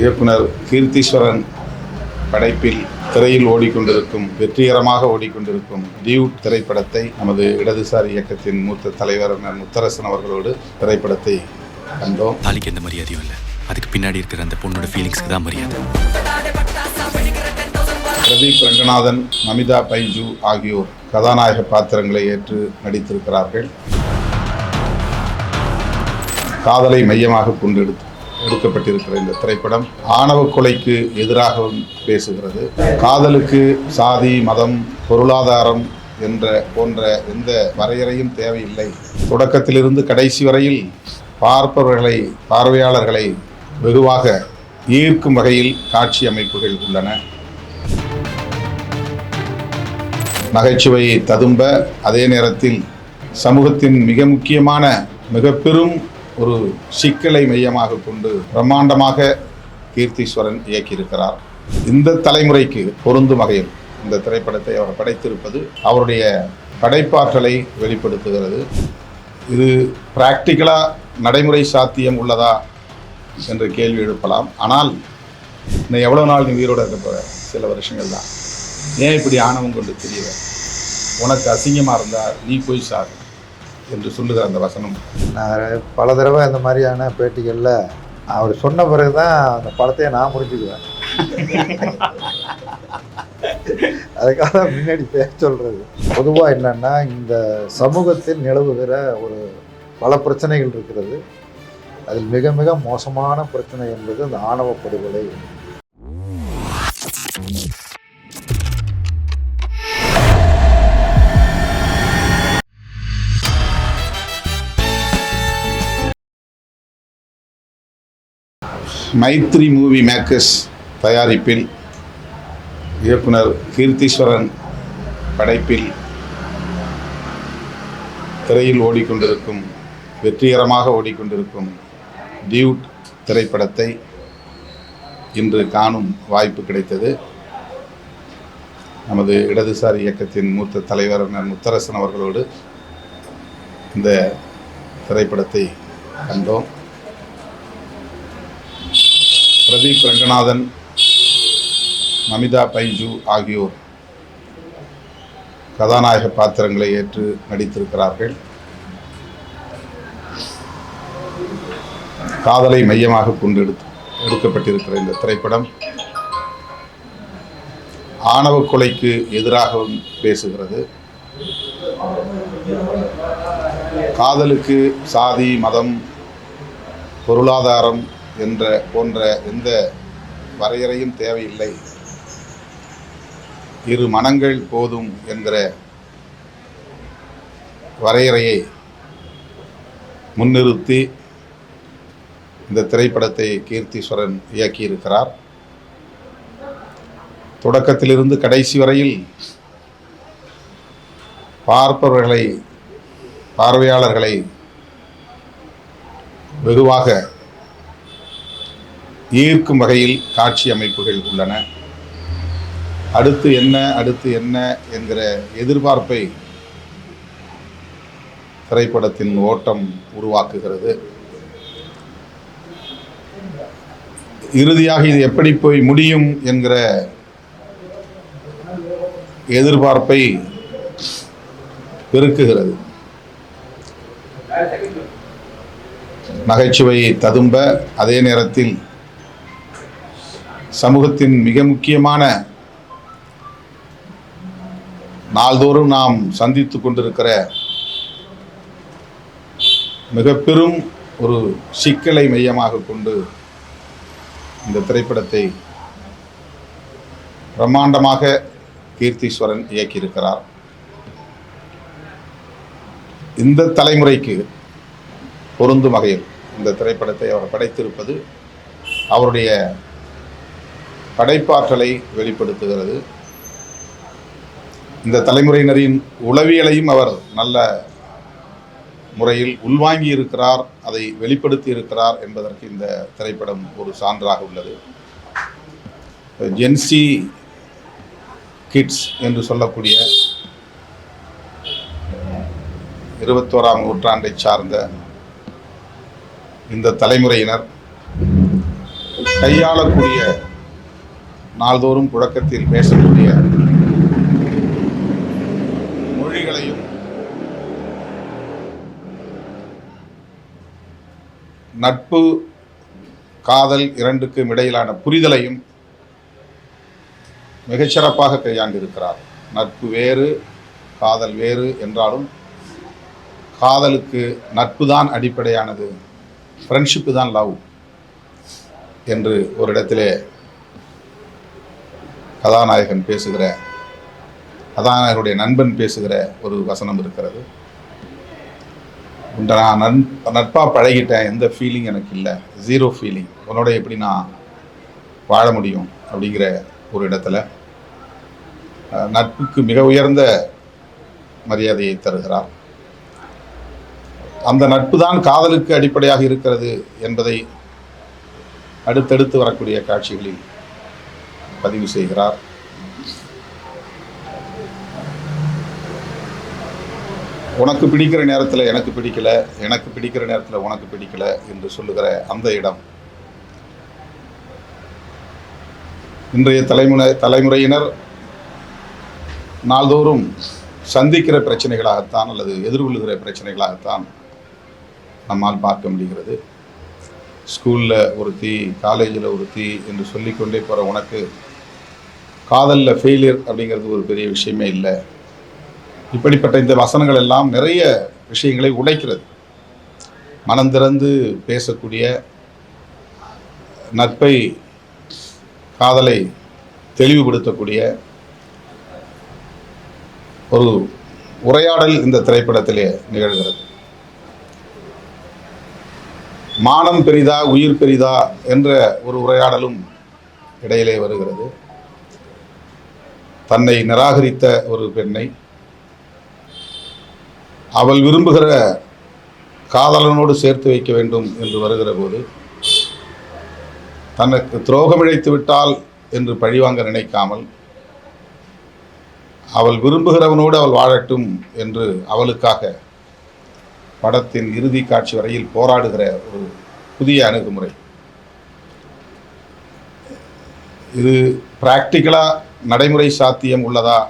இயக்குனர் கீர்த்தீஸ்வரன் படைப்பில் திரையில் ஓடிக்கொண்டிருக்கும் வெற்றிகரமாக ஓடிக்கொண்டிருக்கும் டியூட் திரைப்படத்தை நமது இடதுசாரி இயக்கத்தின் மூத்த தலைவர் முத்தரசன் அவர்களோடு திரைப்படத்தை கண்டோம். தாலிக்கு எந்த மரியாதையும் இல்லை. அதுக்கு பின்னாடி இருக்கிற அந்த பொண்ணோட ஃபீலிங்ஸ்க்கு தான் மரியாதை. பிரதீப் ரங்கநாதன் நமிதா பைஜு ஆகியோர் கதாநாயக பாத்திரங்களை ஏற்று நடித்திருக்கிறார்கள். காதலை மையமாக கொண்டு எடுத்து எடுக்கப்பட்டிருக்கிற இந்த திரைப்படம் ஆணவ கொலைக்கு எதிராகவும் பேசுகிறது. காதலுக்கு சாதி மதம் பொருளாதாரம் என்ற போன்ற எந்த வரையறையும் தேவையில்லை. தொடக்கத்திலிருந்து கடைசி வரையில் பார்ப்பவர்களை பார்வையாளர்களை வெகுவாக ஈர்க்கும் வகையில் காட்சி அமைப்புகள் உள்ளன. நகைச்சுவையை ததும்ப அதே நேரத்தில் சமூகத்தின் மிக முக்கியமான மிக பெரும் ஒரு சிக்கலை மையமாக கொண்டு பிரம்மாண்டமாக கீர்த்தீஸ்வரன் இயக்கியிருக்கிறார். இந்த தலைமுறைக்கு பொருந்தும் வகையில் இந்த திரைப்படத்தை அவர் படைத்திருப்பது அவருடைய படைப்பாற்றலை வெளிப்படுத்துகிறது. இது பிராக்டிக்கலாக நடைமுறை சாத்தியம் உள்ளதா என்ற கேள்வி எழுப்பலாம். ஆனால் இன்னும் எவ்வளோ நாள் நீ உயிரோடு இருக்க போகிற சில வருஷங்கள் தான். ஏன் இப்படி ஆணவம் கொண்டு தெரியல உனக்கு அசிங்கமாக இருந்தால் நீ போய் சார் என்று சொல்லுகிற அந்த வசனம். நான் பல தடவை இந்த மாதிரியான பேட்டிகளில் அவர் சொன்ன பிறகு தான் அந்த படத்தையே நான் முடிஞ்சுக்குவேன் அதுக்காக தான் முன்னாடி பேச சொல்கிறது பொதுவாக என்னன்னா இந்த சமூகத்தில் நிலவுகிற ஒரு பல பிரச்சனைகள் இருக்கிறது. அதில் மிக மிக மோசமான பிரச்சனை என்பது அந்த ஆணவ படுகொலை. மைத்ரி மூவி மேக்கர்ஸ் தயாரிப்பில் இயக்குனர் கீர்த்தீஸ்வரன் படைப்பில் திரையில் ஓடிக்கொண்டிருக்கும் வெற்றிகரமாக ஓடிக்கொண்டிருக்கும் டியூட் திரைப்படத்தை இன்று காணும் வாய்ப்பு கிடைத்தது. நமது இடதுசாரி இயக்கத்தின் மூத்த தலைவர் முத்தரசன் அவர்களோடு இந்த திரைப்படத்தை கண்டோம். பிரதீப் ரங்கநாதன் நமிதா பைஜு ஆகியோர் கதாநாயக பாத்திரங்களை ஏற்று நடித்திருக்கிறார்கள். காதலை மையமாக கொண்டு எடுத்து எடுக்கப்பட்டிருக்கிற இந்த திரைப்படம் ஆணவ கொலைக்கு எதிராகவும் பேசுகிறது. காதலுக்கு சாதி மதம் பொருளாதாரம் என்ற போன்ற எந்த வரையறையும் தேவையில்லை. இரு மனங்கள் போதும் என்கிற வரையறையை முன்னிறுத்தி இந்த திரைப்படத்தை கீர்த்தீஸ்வரன் இயக்கியிருக்கிறார். தொடக்கத்திலிருந்து கடைசி வரையில் பார்ப்பவர்களை பார்வையாளர்களை வெகுவாக ஈர்க்கும் வகையில் காட்சி அமைப்புகள் உள்ளன. அடுத்து என்ன அடுத்து என்ன என்கிற எதிர்பார்ப்பை திரைப்படத்தின் ஓட்டம் உருவாக்குகிறது. இறுதியாக இது எப்படி போய் முடியும் என்கிற எதிர்பார்ப்பை பெருக்குகிறது. நகைச்சுவையை ததும்ப அதே நேரத்தில் சமூகத்தின் மிக முக்கியமான நாள்தோறும் நாம் சந்தித்து கொண்டிருக்கிற மிக பெரும் ஒரு சிக்கலை மையமாக கொண்டு இந்த திரைப்படத்தை பிரம்மாண்டமாக கீர்த்தீஸ்வரன் இயக்கியிருக்கிறார். இந்த தலைமுறைக்கு பொருந்தும் வகையில் இந்த திரைப்படத்தை அவர் படைத்திருப்பது அவருடைய படைப்பாற்றலை வெளிப்படுத்துகிறது. இந்த தலைமுறையினரின் உளவியலையும் அவர் நல்ல முறையில் உள்வாங்கி இருக்கிறார் அதை வெளிப்படுத்தி இருக்கிறார் என்பதற்கு இந்த திரைப்படம் ஒரு சான்றாக உள்ளது. ஜென்சி கிட்ஸ் என்று சொல்லக்கூடிய இருபத்தோராம் நூற்றாண்டை சார்ந்த இந்த தலைமுறையினர் கையாளக்கூடிய நாள்தோறும் புழக்கத்தில் பேசக்கூடிய மொழிகளையும் நட்பு காதல் இரண்டுக்கும் இடையிலான புரிதலையும் மிகச்சிறப்பாக கையாண்டிருக்கிறார். நட்பு வேறு காதல் வேறு என்றாலும் காதலுக்கு நட்பு தான் அடிப்படையானது ஃப்ரெண்ட்ஷிப்பு தான் லவ் என்று ஒரு இடத்திலே கதாநாயகன் பேசுகிற கதாநாயகனுடைய நண்பன் பேசுகிற ஒரு வசனம் இருக்கிறது. உன்ட நான் நன் நட்பாக பழகிட்டேன் எந்த ஃபீலிங் எனக்கு இல்லை. ஜீரோ ஃபீலிங் உன்னோட எப்படி நான் வாழ முடியும் அப்படிங்கிற ஒரு இடத்துல நட்புக்கு மிக உயர்ந்த மரியாதையை தருகிறார். அந்த நட்பு தான் காதலுக்கு அடிப்படையாக இருக்கிறது என்பதை அடுத்தடுத்து வரக்கூடிய காட்சிகளில் பதிவு செய்கிறார். உனக்கு பிடிக்கிற நேரத்தில் எனக்கு பிடிக்கல எனக்கு பிடிக்கிற நேரத்தில் உனக்கு பிடிக்கல என்று சொல்லுகிற அந்த இடம். இன்றைய தலைமுறை தலைமுறையினர் நாள்தோறும் சந்திக்கிற பிரச்சனைகளாகத்தான் அல்லது எதிர்கொள்ளுகிற பிரச்சனைகளாகத்தான் நம்மால் பார்க்க முடிகிறது. ஸ்கூலில் ஒருத்தி காலேஜில் ஒருத்தி என்று சொல்லிக்கொண்டே போகிற உனக்கு காதலில் ஃபெயிலியர் அப்படிங்கிறது ஒரு பெரிய விஷயமே இல்லை. இப்படிப்பட்ட இந்த வசனங்கள் எல்லாம் நிறைய விஷயங்களை உடைக்கிறது. மனம் திறந்து பேசக்கூடிய நட்பை காதலை தெளிவுபடுத்தக்கூடிய ஒரு உரையாடல் இந்த திரைப்படத்திலே நிகழ்கிறது. மானம் பெரிதா உயிர் பெரிதா என்ற ஒரு உரையாடலும் இடையிலே வருகிறது. தன்னை நிராகரித்த ஒரு பெண்ணை அவள் விரும்புகிற காதலனோடு சேர்த்து வைக்க வேண்டும் என்று வருகிற போது தனக்கு துரோகம் இழைத்து விட்டால் என்று பழிவாங்க நினைக்காமல் அவள் விரும்புகிறவனோடு அவள் வாழட்டும் என்று அவளுக்காக படத்தின் இறுதி காட்சி வரையில் போராடுகிற ஒரு புதிய அணுகுமுறை. இது பிராக்டிக்கலாக நடைமுறை சாத்தியம் உள்ளதா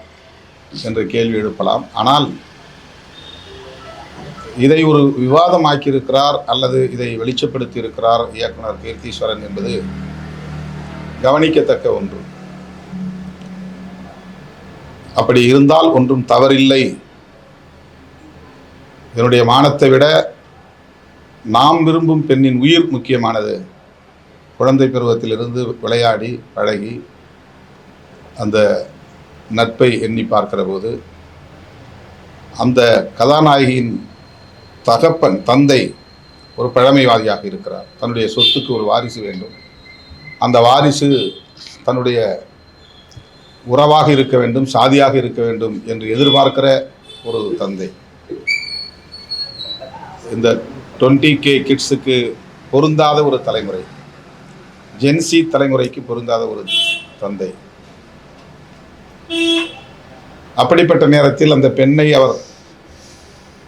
என்று கேள்வி எழுப்பலாம். ஆனால் இதை ஒரு விவாதமாக்கியிருக்கிறார் அல்லது இதை வெளிச்சப்படுத்தி இருக்கிறார் இயக்குனர் கீர்த்தீஸ்வரன் என்பது கவனிக்கத்தக்க ஒன்று. அப்படி இருந்தால் ஒன்றும் தவறில்லை. என்னுடைய மானத்தை விட நாம் விரும்பும் பெண்ணின் உயிர் முக்கியமானது. குழந்தை பருவத்திலிருந்து விளையாடி பழகி அந்த நட்பை எண்ணி பார்க்கிற போது அந்த கதாநாயகியின் தகப்பன் தந்தை ஒரு பழமைவாதியாக இருக்கிறார். தன்னுடைய சொத்துக்கு ஒரு வாரிசு வேண்டும். அந்த வாரிசு தன்னுடைய உறவாக இருக்க வேண்டும் சாதியாக இருக்க வேண்டும் என்று எதிர்பார்க்கிற ஒரு தந்தை. இந்த டுவெண்ட்டி கே கிட்ஸுக்கு பொருந்தாத ஒரு தலைமுறை. ஜென்சி தலைமுறைக்கு பொருந்தாத ஒரு தந்தை. அப்படிப்பட்ட நேரத்தில் அந்த பெண்ணை அவர்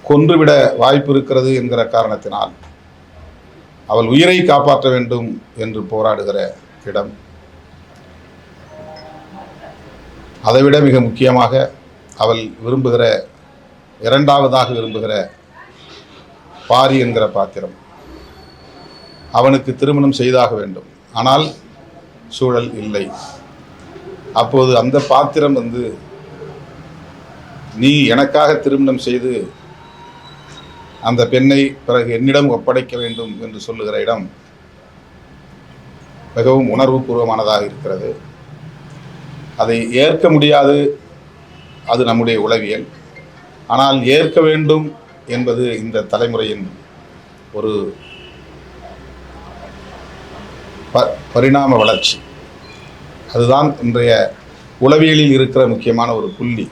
கொன்றுவிட வாய்ப்பு இருக்கிறது என்கிற காரணத்தினால் அவள் உயிரை காப்பாற்ற வேண்டும் என்று போராடுகிற இடம். அதைவிட மிக முக்கியமாக அவள் விரும்புகிற இரண்டாவதாக விரும்புகிற பாரி என்கிற பாத்திரம். அவனுக்கு திருமணம் செய்தாக வேண்டும். ஆனால் சூழல் இல்லை. அப்போது அந்த பாத்திரம் வந்து நீ எனக்காக திருமணம் செய்து அந்த பெண்ணை பிறகு என்னிடம் ஒப்படைக்க வேண்டும் என்று சொல்லுகிற இடம் மிகவும் உணர்வுபூர்வமானதாக இருக்கிறது. அதை ஏற்க முடியாது. அது நம்முடைய உளவியல். ஆனால் ஏற்க வேண்டும் என்பது இந்த தலைமுறையின் ஒரு ப பரிணாம வளர்ச்சி. அதுதான் இன்றைய உளவியலில் இருக்கிற முக்கியமான ஒரு புள்ளி.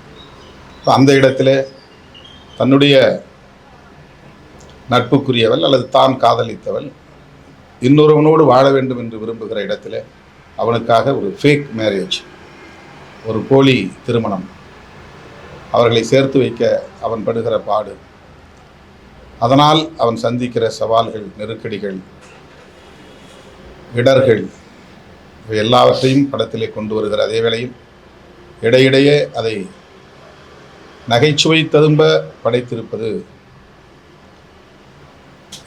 அந்த இடத்துல தன்னுடைய நட்புக்குரியவள் அல்லது தான் காதலித்தவள் இன்னொருவனோடு வாழ வேண்டும் என்று விரும்புகிற இடத்துல அவனுக்காக ஒரு ஃபேக் மேரேஜ் ஒரு போலி திருமணம் அவர்களை சேர்த்து வைக்க அவன் படுகிற பாடு. அதனால் அவன் சந்திக்கிற சவால்கள் நெருக்கடிகள் இடர்கள் இவை எல்லாவற்றையும் படத்திலே கொண்டு வருகிற அதே வேளையில் இடையிடையே அதை நகைச்சுவை ததும்ப படைத்திருப்பது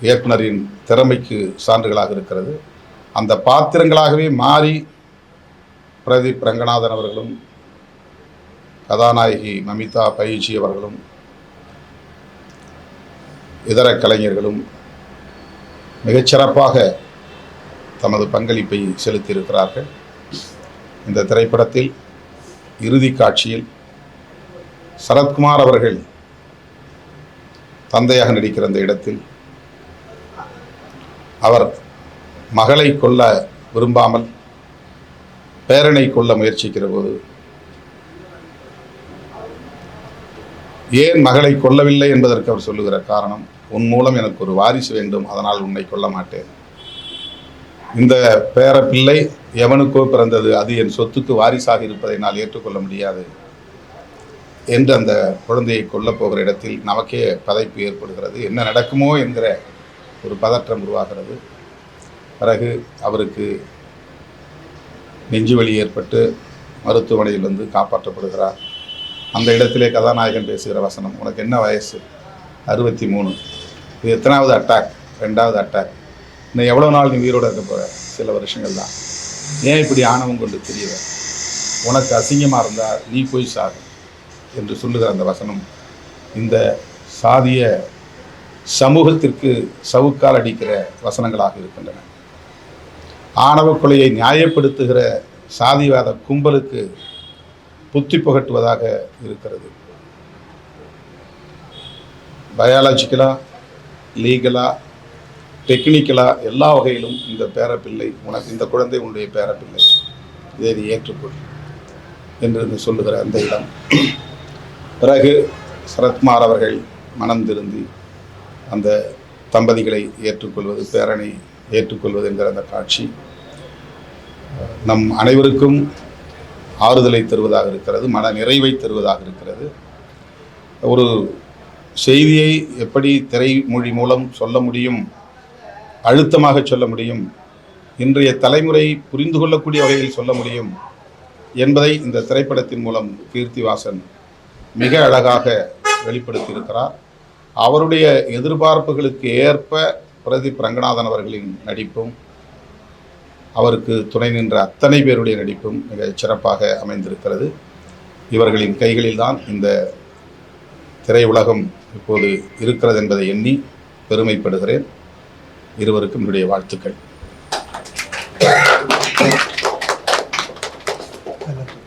இயக்குனரின் திறமைக்கு சான்றுகளாக இருக்கிறது. அந்த பாத்திரங்களாகவே மாறி பிரதீப் ரங்கநாதன் அவர்களும் கதாநாயகி மமிதா பயிற்சி அவர்களும் இதர கலைஞர்களும் மிகச்சிறப்பாக தமது பங்களிப்பை செலுத்தியிருக்கிறார்கள். இந்த திரைப்படத்தில் இறுதி காட்சியில் சரத்குமார் அவர்கள் தந்தையாக நடிக்கிற அந்த இடத்தில் அவர் மகளை கொல்ல விரும்பாமல் பேரனை கொல்ல முயற்சிக்கிற போது ஏன் மகளை கொல்லவில்லை என்பதற்கு அவர் சொல்லுகிற காரணம் உன் மூலம் எனக்கு ஒரு வாரிசு வேண்டும் அதனால் உன்னை கொல்ல மாட்டேன். இந்த பேர பிள்ளை எவனுக்கோ பிறந்தது அது என் சொத்துக்கு வாரிசாக இருப்பதை நான் ஏற்றுக்கொள்ள முடியாது. என்று அந்த குழந்தையை கொல்லப்போகிற இடத்தில் நமக்கே பதைப்பு ஏற்படுகிறது. என்ன நடக்குமோ என்கிற ஒரு பதற்றம் உருவாகிறது. பிறகு அவருக்கு நெஞ்சுவலி ஏற்பட்டு மருத்துவமனையில் வந்து காப்பாற்றப்படுகிறார். அந்த இடத்திலே கதாநாயகன் பேசுகிற வசனம் உனக்கு என்ன வயசு? அறுபத்தி மூணு இது எத்தனாவது அட்டாக் ரெண்டாவது அட்டாக் இன்னும் எவ்வளோ நாள் நீ உயிரோடு இருக்க போகிற சில வருஷங்கள் தான். ஏன் இப்படி ஆணவம் கொண்டு தெரியல உனக்கு அசிங்கமாக இருந்தால் நீ போய் சாகு. என்று சொல்லுகிற அந்த வசனம். இந்த சாதிய சமூகத்திற்கு சவுக்கால் அடிக்கிற வசனங்களாக இருக்கின்றன. ஆணவ கொலையை நியாயப்படுத்துகிற சாதிவாத கும்பலுக்கு புத்தி புகட்டுவதாக இருக்கிறது. பயாலஜிக்கலாக லீகலாக டெக்னிக்கலாக எல்லா வகையிலும் இந்த பேரப்பிள்ளை உனக்கு இந்த குழந்தை உன்னுடைய பேரப்பிள்ளை. இதை நீ ஏற்றுக்கொள் என்று சொல்லுகிற அந்த இடம். பிறகு சரத்குமார் அவர்கள் மனம் திருந்தி அந்த தம்பதிகளை ஏற்றுக்கொள்வது பேரனை ஏற்றுக்கொள்வது என்கிற அந்த காட்சி நம் அனைவருக்கும் ஆறுதலை தருவதாக இருக்கிறது மன நிறைவை தருவதாக இருக்கிறது. ஒரு செய்தியை எப்படி திரைமொழி மூலம் சொல்ல முடியும் அழுத்தமாக சொல்ல முடியும் இன்றைய தலைமுறை புரிந்து கொள்ளக்கூடிய வகையில் சொல்ல முடியும் என்பதை இந்த திரைப்படத்தின் மூலம் கீர்த்திவாசன் மிக அழகாக வெளிப்படுத்தியிருக்கிறார். அவருடைய எதிர்பார்ப்புகளுக்கு ஏற்ப பிரதீப் ரங்கநாதன் அவர்களின் நடிப்பும் அவருக்கு துணை நின்ற அத்தனை பேருடைய நடிப்பும் மிக சிறப்பாக அமைந்திருக்கிறது. இவர்களின் கைகளில்தான் இந்த திரையுலகம் இப்போது இருக்கிறது என்பதை எண்ணி பெருமைப்படுகிறேன். இருவருக்கும் என்னுடைய வாழ்த்துக்கள்.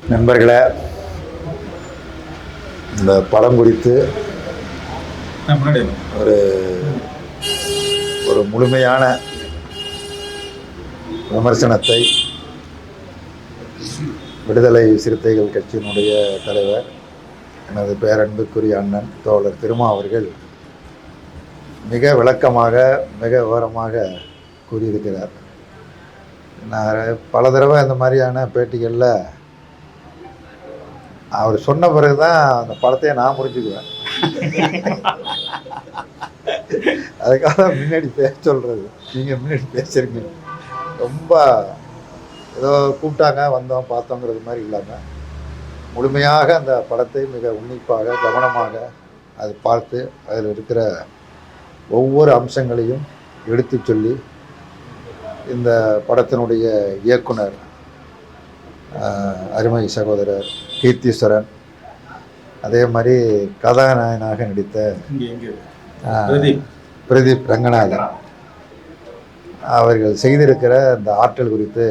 நண்பர்களே இந்த படம் குறித்து ஒரு ஒரு முழுமையான விமர்சனத்தை விடுதலை சிறுத்தைகள் கட்சியினுடைய தலைவர் எனது பேரன்புக்குரிய அண்ணன் தோழர் திருமா அவர்கள் மிக விளக்கமாக மிக விவரமாக கூறியிருக்கிறார். நான் பல தடவை இந்த மாதிரியான பேட்டிகளில் அவர் சொன்ன பிறகு தான் அந்த படத்தையே நான் புரிஞ்சுக்குவேன். அதுக்காக தான் முன்னாடி பேச சொல்கிறது நீங்கள் முன்னாடி பேசுறீங்க ரொம்ப ஏதோ கூப்பிட்டாங்க வந்தோம் பார்த்தோங்கிறது மாதிரி இல்லாமல் முழுமையாக அந்த படத்தை மிக உன்னிப்பாக கவனமாக அதை பார்த்து அதில் இருக்கிற ஒவ்வொரு அம்சங்களையும் எடுத்துச் சொல்லி இந்த படத்தினுடைய இயக்குனர் அருமை சகோதரர் கீர்த்தீஸ்வரன். அதே மாதிரி கதாநாயகனாக நடித்த பிரதீப். ரங்கநாதன். அவர்கள் செய்திருக்கிற இந்த ஆற்றல் குறித்து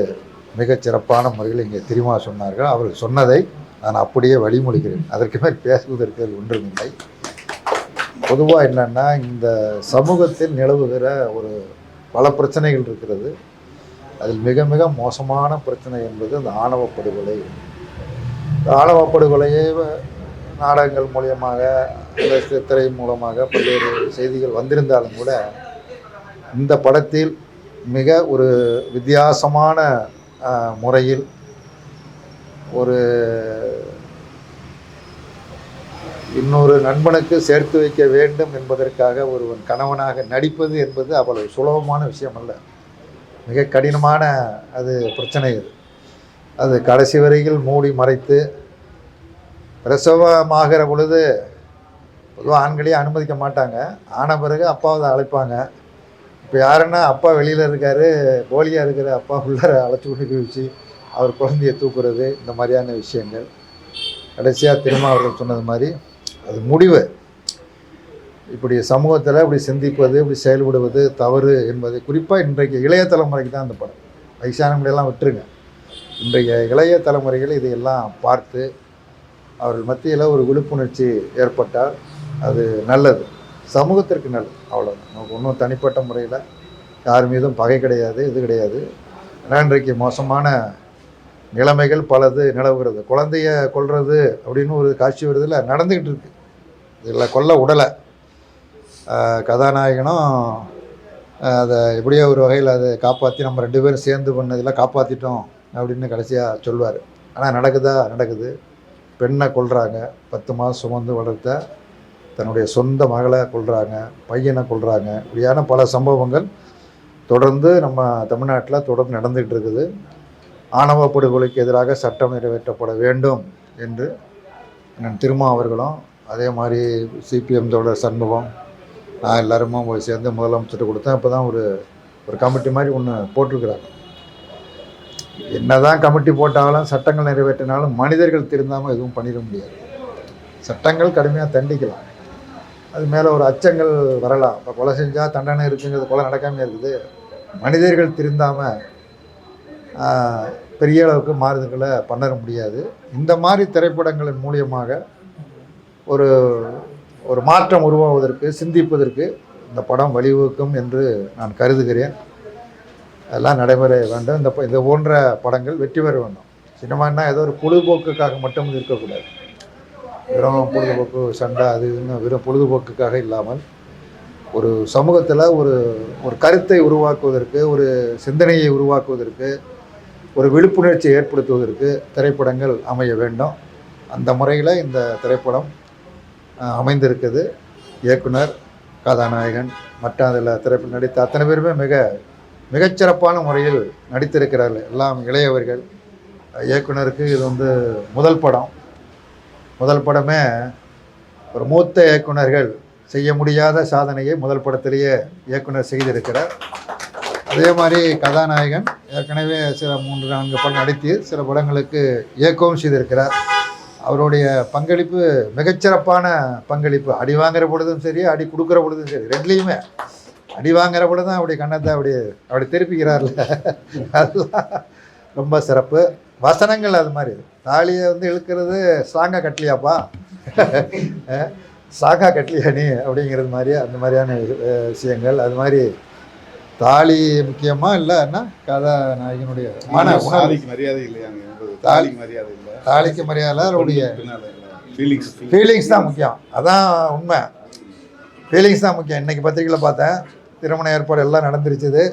மிகச் சிறப்பான முறையில் இங்கே தெரியுமா சொன்னார்கள். அவர்கள் சொன்னதை நான் அப்படியே வழிமொழிகிறேன். அதற்கு மேல் பேசுவதற்கு ஒன்றுமில்லை. பொதுவாக என்னன்னா இந்த சமூகத்தில் நிலவுகிற ஒரு பல பிரச்சனைகள் இருக்கிறது. அதில் மிக மிக மோசமான பிரச்சனை என்பது அந்த ஆணவ படுகொலை இந்த ஆணவ படுகொலையை நாடகங்கள் மூலியமாக அல்லது திரை மூலமாக பல்வேறு செய்திகள் வந்திருந்தாலும் கூட இந்த படத்தில் மிக ஒரு வித்தியாசமான முறையில் ஒரு இன்னொரு நண்பனுக்கு சேர்த்து வைக்க வேண்டும் என்பதற்காக ஒருவன் கணவனாக நடிப்பது என்பது அவ்வளவு சுலபமான விஷயம் அல்ல மிக கடினமான அது பிரச்சனை அது. அது கடைசி வரையில் மூடி மறைத்து பிரசவமாகிற பொழுது பொதுவாக ஆண்களையும் அனுமதிக்க மாட்டாங்க. ஆன பிறகு அப்பாவை தான் அழைப்பாங்க. இப்போ யாருன்னா அப்பா வெளியில் இருக்காரு கோழியாக இருக்கிற அப்பா உள்ளார அழைச்சி கொண்டு வச்சு அவர் குழந்தைய தூக்குறது இந்த மாதிரியான விஷயங்கள். கடைசியாக திருமாவர்கள் சொன்னது மாதிரி அது முடிவு. இப்படி சமூகத்தில் இப்படி சிந்திப்பது இப்படி செயல்படுவது தவறு என்பது குறிப்பாக இன்றைக்கு இளைய தலைமுறைக்கு தான் அந்த படம். வயசானவங்களெல்லாம் விட்டுருங்க. இன்றைய இளைய தலைமுறைகள் இதையெல்லாம் பார்த்து அவர்கள் மத்தியில் ஒரு விழிப்புணர்ச்சி ஏற்பட்டால் அது நல்லது. சமூகத்திற்கு நல்லது. அவ்வளோதான் நமக்கு ஒன்றும் தனிப்பட்ட முறையில் யார் மீதும் பகை கிடையாது இது கிடையாது. ஏன்னா இன்றைக்கு மோசமான நிலைமைகள் பலது நிலவுகிறது. குழந்தைய கொள்வது அப்படின்னு ஒரு காட்சி வருதில் நடந்துக்கிட்டு இருக்கு. இதில் கொல்ல உடலை. கதாநாயகனும் அதை எப்படியோ ஒரு வகையில் அதை காப்பாற்றி நம்ம ரெண்டு பேரும் சேர்ந்து பண்ணதில் காப்பாற்றிட்டோம் அப்படின்னு கடைசியாக சொல்வார். ஆனால் நடக்குதா? நடக்குது. பெண்ணை கொள்கிறாங்க பத்து மாதம் சுமந்து வளர்த்த தன்னுடைய சொந்த மகளை கொள்கிறாங்க பையனை கொள்கிறாங்க இப்படியான பல சம்பவங்கள் தொடர்ந்து நம்ம தமிழ்நாட்டில் தொடர்ந்து நடந்துகிட்டு இருக்குது. ஆணவ படுகொலைக்கு எதிராக சட்டம் நிறைவேற்றப்பட வேண்டும் என்று அண்ணன் திருமா அவர்களும் அதே மாதிரி சிபிஎம் தோழர் சண்முகம் நான் எல்லாருமே போய் சேர்ந்து முதலமைச்சர்கிட்ட கொடுத்தேன். இப்போ தான் ஒரு ஒரு கமிட்டி மாதிரி ஒன்று போட்டிருக்கிறாங்க. என்னதான் கமிட்டி போட்டாலும் சட்டங்கள் நிறைவேற்றினாலும் மனிதர்கள் திருந்தாமல் எதுவும் பண்ணிட முடியாது. சட்டங்கள் கடுமையாக தண்டிக்கலாம். அது மேலே ஒரு அச்சங்கள் வரலாம். இப்போ கொலை செஞ்சால் தண்டனை இருக்குங்கிறது கொலை நடக்காமல் இருக்குது. மனிதர்கள் திருந்தாமல் பெரிய அளவுக்கு மாறுதல்களை பண்ண முடியாது. இந்த மாதிரி திரைப்படங்களின் மூலியமாக ஒரு ஒரு மாற்றம் உருவாவதற்கு சிந்திப்பதற்கு இந்த படம் வழிவகுக்கும் என்று நான் கருதுகிறேன். எல்லாம் நடைபெற வேண்டும். இந்த இது போன்ற படங்கள் வெற்றி பெற வேண்டும். சினிமான்னா ஏதோ ஒரு பொழுதுபோக்குக்காக மட்டும் இருக்கக்கூடாது. வெறும் பொழுதுபோக்கு சண்டை அது இதுன்னு வெறும் பொழுதுபோக்குக்காக இல்லாமல் ஒரு சமூகத்தில் ஒரு ஒரு கருத்தை உருவாக்குவதற்கு ஒரு சிந்தனையை உருவாக்குவதற்கு ஒரு விழிப்புணர்ச்சியை ஏற்படுத்துவதற்கு திரைப்படங்கள் அமைய வேண்டும். அந்த முறையில் இந்த திரைப்படம் அமைந்திருக்குது. இயக்குனர் கதாநாயகன் மற்ற அதில் திரைப்படம் நடித்த அத்தனை பேருமே மிக மிகச்சிறப்பான முறையில் நடித்திருக்கிறார்கள் எல்லாம் இளையவர்கள். இயக்குனருக்கு இது வந்து முதல் படம். முதல் படமே ஒரு மூத்த இயக்குனர்கள் செய்ய முடியாத சாதனையை முதல் படத்திலேயே இயக்குனர் செய்திருக்கிறார். அதே மாதிரி கதாநாயகன் ஏற்கனவே சில மூன்று நான்கு படம் நடித்து சில படங்களுக்கு இயக்கவும் செய்திருக்கிறார். அவருடைய பங்களிப்பு மிகச்சிறப்பான பங்களிப்பு. அடி வாங்குற பொழுதும் சரி அடி கொடுக்குற பொழுதும் சரி ரெண்டுலேயுமே அடி வாங்குற பொழுதும் அப்படி கண்ணத்தை அப்படி அப்படி திருப்பிக்கிறார்ல. ரொம்ப சிறப்பு. வசனங்கள் அது மாதிரி. தாலியை வந்து இழுக்கிறது ஸ்ட்ராங்காக கட்டலையாப்பா? ஸ்ட்ராங்காக கட்டலையா நீ? அப்படிங்கிறது மாதிரி அந்த மாதிரியான விஷயங்கள். அது மாதிரி தாலி முக்கியமா இல்லைன்னா கதாநாயகனுடைய மன உணர்வு. தாலிக்கு மரியாதை இல்லையாங்க. தாலிக்கு மரியாதை இல்லை. தாலிக்கு மரியாதை அவருடைய ஃபீலிங்ஸ் ஃபீலிங்ஸ் தான் முக்கியம். அதான் உண்மை. ஃபீலிங்ஸ் தான் முக்கியம். இன்றைக்கி பத்திரிக்கையில் பார்த்தேன். திருமண ஏற்பாடு எல்லாம் நடந்துருச்சுது.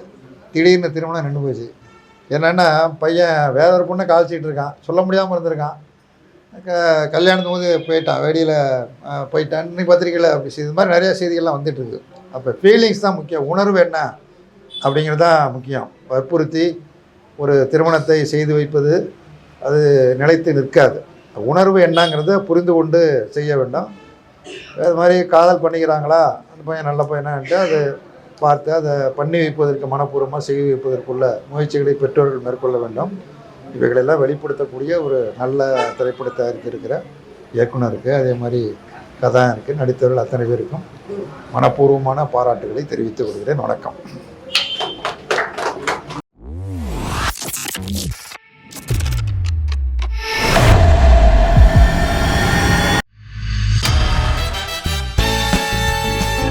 திடீர்னு திருமணம் நின்று போச்சு. என்னென்னா பையன் வேற ஒரு பொண்ணை காய்ச்சிட்டு இருக்கான். சொல்ல முடியாமல் இருந்திருக்கான். க கல்யாணத்தும் போது போயிட்டான். வெளியில் போயிட்டான். இன்னைக்கு பத்திரிக்கையில் அப்படி இது மாதிரி நிறைய செய்திகள்லாம் வந்துட்டுருக்கு. அப்போ ஃபீலிங்ஸ் தான் முக்கியம். உணர்வு என்ன அப்படிங்கிறது தான் முக்கியம். வற்புறுத்தி ஒரு திருமணத்தை செய்து வைப்பது அது நிலைத்து நிற்காது. உணர்வு என்னங்கிறத புரிந்து கொண்டு செய்ய வேண்டும். அது மாதிரி காதல் பண்ணிக்கிறாங்களா? அந்த பையன் நல்ல பையனான்ட்டு அது பார்த்து அதை பண்ணி வைப்பதற்கு மனப்பூர்வமாக செய்து வைப்பதற்குள்ள முயற்சிகளை பெற்றோர்கள் மேற்கொள்ள வேண்டும். இவைகளெல்லாம் வெளிப்படுத்தக்கூடிய ஒரு நல்ல திரைப்பட தயாரித்து இருக்கிற இயக்குனருக்கு அதே மாதிரி கதாநாயகருக்கு நடித்தவர்கள் அத்தனை பேருக்கும் மனப்பூர்வமான பாராட்டுகளை தெரிவித்துக் கொள்கிறேன். வணக்கம்.